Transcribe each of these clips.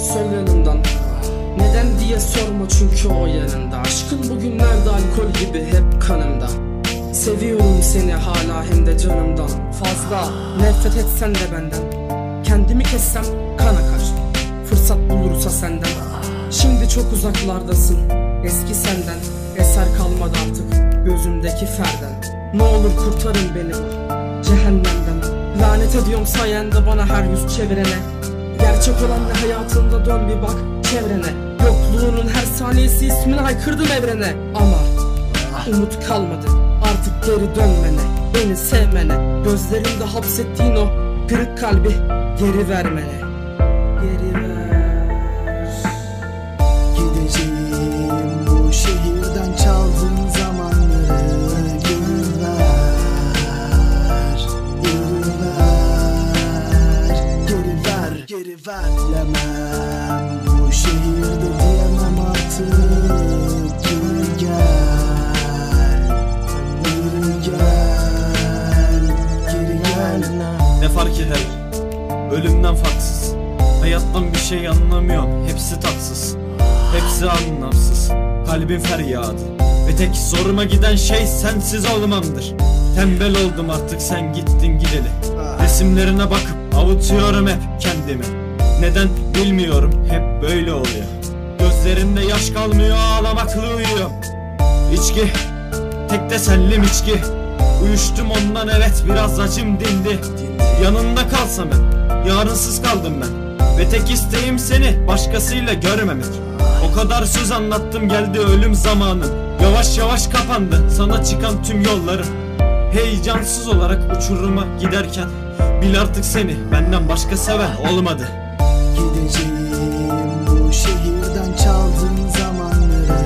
Söyle yanımdan Neden diye sorma çünkü o yanında Aşkın bugünlerde alkol gibi hep kanımda. Seviyorum seni hala hem de canımdan. Fazla nefret etsen de benden. Kendimi kessem kan akar. Fırsat bulursa senden. Şimdi çok uzaklardasın. Eski senden. Eser kalmadı artık gözümdeki ferden. Ne olur kurtarın beni cehennemden. Lanet ediyorum sayende bana her yüz çevirene. Gerçek olan ne hayatında? Dön bir bak çevrene. Yokluğunun her saniyesi ismini haykırdım evrene. Ama umut kalmadı artık geri dönmene Beni sevmene Gözlerimde hapsettiğin o kırık kalbi geri vermene. Geri ver Ne fark eder? Ölümden farksız. Hayattan bir şey anlamıyorum. Hepsi tatsız. Hepsi anlamsız. Kalbin feryadı. Ve tek zoruma giden şey sensiz olmamdır. Tembel oldum artık. Sen gittin gideli. Resimlerine bakıp avutuyorum hep kendimi Neden bilmiyorum hep böyle oluyor. Gözlerimde yaş kalmıyor ağlamakla uyuyorum İçki Tek tesellim içki. Uyuştum ondan evet biraz acım dindi. Yanında kalsam ben Yarınsız kaldım ben. Ve tek isteğim seni başkasıyla görmemek. O kadar söz anlattım geldi ölüm zamanın Yavaş yavaş kapandı sana çıkan tüm yollarım Heyecansız olarak uçuruma giderken Bil artık seni benden başka seven olmadı gideceğim. Bu şehirden çaldığım zamanları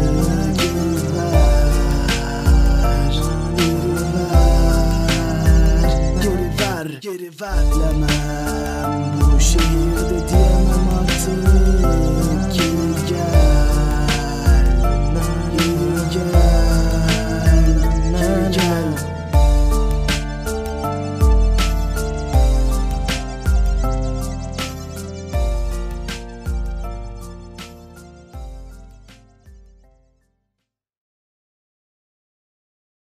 Geri ver, geri ver, geri ver Demem. Bu şehir